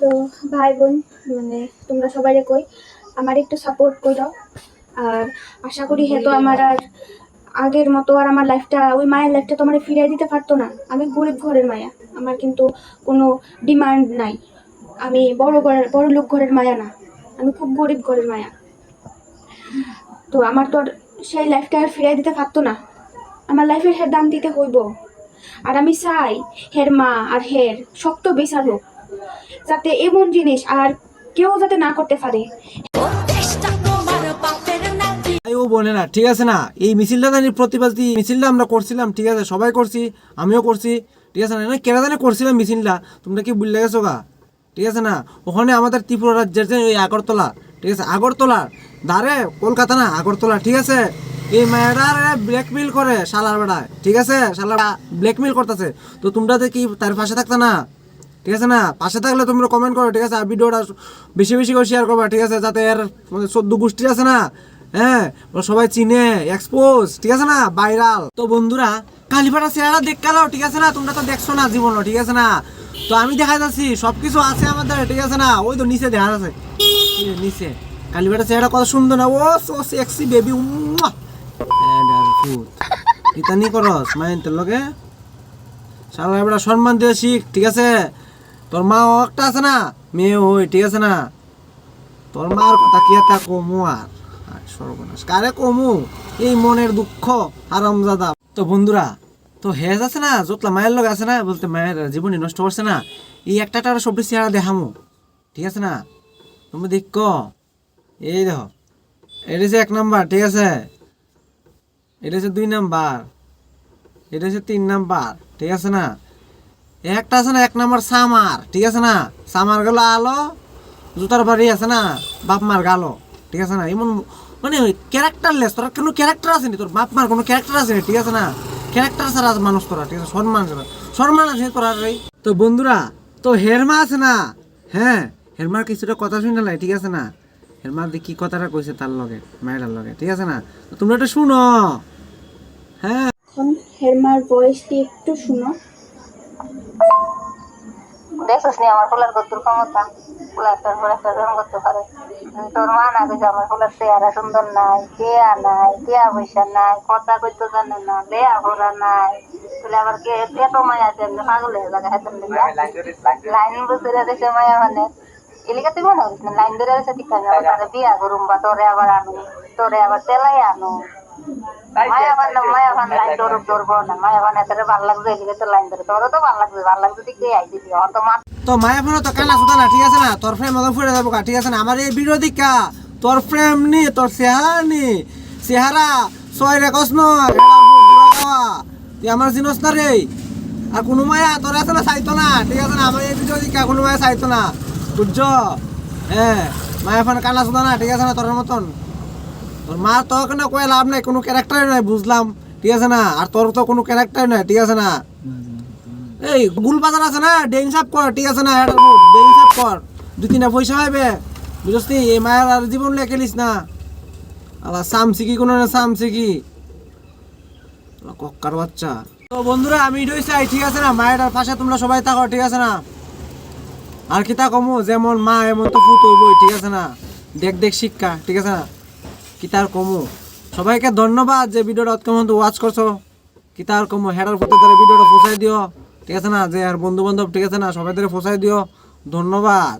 তো ভাই বোন মানে তোমরা সবাই কই, আমার একটু সাপোর্ট করো। আর আশা করি হেতো আমার আর আগের মতো আর আমার লাইফটা ওই মায়ের লাইফটা তো আমার ফিরিয়ে দিতে পারতো না। আমি গরিব ঘরের মায়া, আমার কিন্তু কোনো ডিমান্ড নাই। আমি বড় ঘরের, বড় লোক ঘরের মায়া না, আমি খুব গরিব ঘরের মায়া। তো আমার তো সেই লাইফটা আর ফিরিয়ে দিতে পারতো না। আমার লাইফের হের দাম দিতে হইব। আর আমি চাই, হের মা আর হের শক্ত বিচার হোক যাতে এমন জিনিস আর কেউ যাতে না করতে পারে। ও বলে না ঠিক আছে না? এই মিছিলটা জানি প্রতিবাদী মিছিলটা আমরা করছিলাম, ঠিক আছে? সবাই করছি, আমিও করছি, ঠিক আছে না? কেনা জানি করছিলাম মিছিলটা? তোমরা কি বুঝলে গেছো গা? ঠিক আছে না? ওখানে আমাদের ত্রিপুরা রাজ্যের যে ওই আগরতলা, ঠিক আছে? আগরতলার ধারে, কলকাতা না? আগরতলা, ঠিক আছে? এই মেয়েরা ব্ল্যাকমেল করে শালার বেড়ায়, ঠিক আছে? শালার ব্ল্যাকমেল করতেছে। তো তোমরা কি তার পাশে থাকতে না? ঠিক আছে না? পাশে থাকলে তোমরা কমেন্ট করো, ঠিক আছে? আর ভিডিওটা বেশি বেশি করে শেয়ার করবা, ঠিক আছে? যাতে এর মানে চোদ্দ গোষ্ঠী আছে না? হ্যাঁ? সবাই চিনে এক্সপোজ ঠিক আছে না? ভাইরাল তো বন্ধুরা, কালীপাড়া চেহারা দেখ কালো ঠিক আছে না? তোমরা তো দেখছ না জীবন ঠিক আছে না? তো আমি দেখা যাচ্ছি, সবকিছু আছে আমাদের, ঠিক আছে না? ওই তো নিচে দেখা যাচ্ছে। নিচে। কালীপাড়া চেহারা কত সুন্দর না? ও সো সেক্সি বেবি ইতানি করস মাইন তোর লগে। শালা এবার সম্মান দিয়ে শিখ, ঠিক আছে? তোর মা একটা আছে না? মেয়ে ওই ঠিক আছে না? তোর মার কথা কি একটা কমু আর? সর্বনাশ। কারে কমু? এই মনের দুঃখ আরামজাদা তো বন্ধুরা, তো হেজ আছে না? যতলা মায়ের লোক আছে না? বলতে মায়ের জীবনী নষ্ট করছে না? এই একটা টাকা সবজি চেহারা দেখামু। ঠিক আছে না? তুমি দেখ। এই দেখো। এটা হচ্ছে এক নাম্বার, ঠিক আছে? এটা হচ্ছে দুই নাম্বার। এটা হচ্ছে তিন নাম্বার, ঠিক আছে না? একটা আছে না এক নম্বর সামার ঠিক আছে না? সামার গেলো আলো জুতার বাড়ি আছে না? বাপ মার গালো ঠিক আছে না? এমন মানে ক্যারেক্টারলেস তোর কোনো ক্যারেক্টার আছেনি তোর বাপ মার কোনো ক্যারেক্টার আছে নি, ঠিক আছে না? ক্যারেক্টার ছাড়া মানুষ তোরা ঠিক আছে? সম্মান সম্মান আছে তোরা তো বন্ধুরা তো হেরমা আছে না? হ্যাঁ হেরমার কিছুটা কথা শুনে লাই ঠিক আছে না? হেরমা দিয়ে কি কথাটা কইছে তার লগে মায়ের লগে ঠিক আছে না? তোমরা একটু শুনো। হ্যাঁ। এখন হেরমার বয়সটি একটু শুনো? দেখছিস নি আমার ফুলের কদ্দুর ক্ষমতা? ফুল একটার পর একটা করতে পারে। তোর মা না কইছে আমার ফুলের চেহারা সুন্দর নাই কেয়া নাই কেয়া পয়সা নাই কথা কইতে জানে না লেয়া ভরা নাই। তুলে আবার কে এত মায়া আছে এমনি পাগল হয়ে যাবে হাতের লাইন বসে দিছে। মায়া মানে। এলিকা তুই মনে করিস না লাইন ধরে আছে ঠিক আছে বিয়া করুম বা তোরে আবার আনু তোরে আবার তেলাই আনু মায়া বান মায়া বান লাইন ধরুক ধরবো না মায়া বান এত ভালো লাগছে এলিকা তো লাইন ধরে। তোরও তো ভালো লাগছে ভালো লাগছে দিক আইছি অত মা তো মায়া ফোন তো কানা সুতা না ঠিক আছে না? তোর ফ্রেম মতো ফুটে যাব ঠিক আছে না? আমার এই ভিডিও দিকা তোর ফ্রেম নি তোর চেহারা নি। চেহারা ছয় রেকস নয় তুই আমার জিনস না রে। আর কোনো মায়া তোর আছে না চাইতো না? ঠিক আছে না? আমার এই ভিডিও দিকা কোনো মায়া চাইতো না। বুঝছ? হ্যাঁ মায়া ফোন কানা সুতা না ঠিক আছে না? তোর মতন। মা তো কেন কয়ে লাভ নাই, কোনো ক্যারেক্টার নাই, বুঝলাম। ঠিক আছে না? আর তোর তো কোনো ক্যারেক্টার নাই, ঠিক আছে না? এই গুল বাজার আছে না? ডেইন সাপ কর, ঠিক আছে না? ডেইন সাপ কর। দুই তিনটা পয়সা পাইবে বুঝছি এই মায়ের আর জীবন লেখে লিস না। আলা সামসি কি কোনো না কি আলা কক্কার বাচ্চা। তো বন্ধুরা, আমি এটাই চাই, ঠিক আছে না? মায়ের পাশে তোমরা সবাই থাকো, ঠিক আছে না? আর কি তা কমু? যেমন মা, এমন তো হইবই, ঠিক আছে না? দেখ দেখ শিক্ষা, ঠিক আছে না? কি তার কমু। সবাইকে ধন্যবাদ যে ভিডিওটা কেমন ওয়াচ করছ কি তার কমু হেডার ফুটে তারা ভিডিওটা পৌঁছাই দিও ঠিক আছে না? যে আর বন্ধু বান্ধব ঠিক আছে না? সবাই ধরে পৌঁছাই দিও ধন্যবাদ।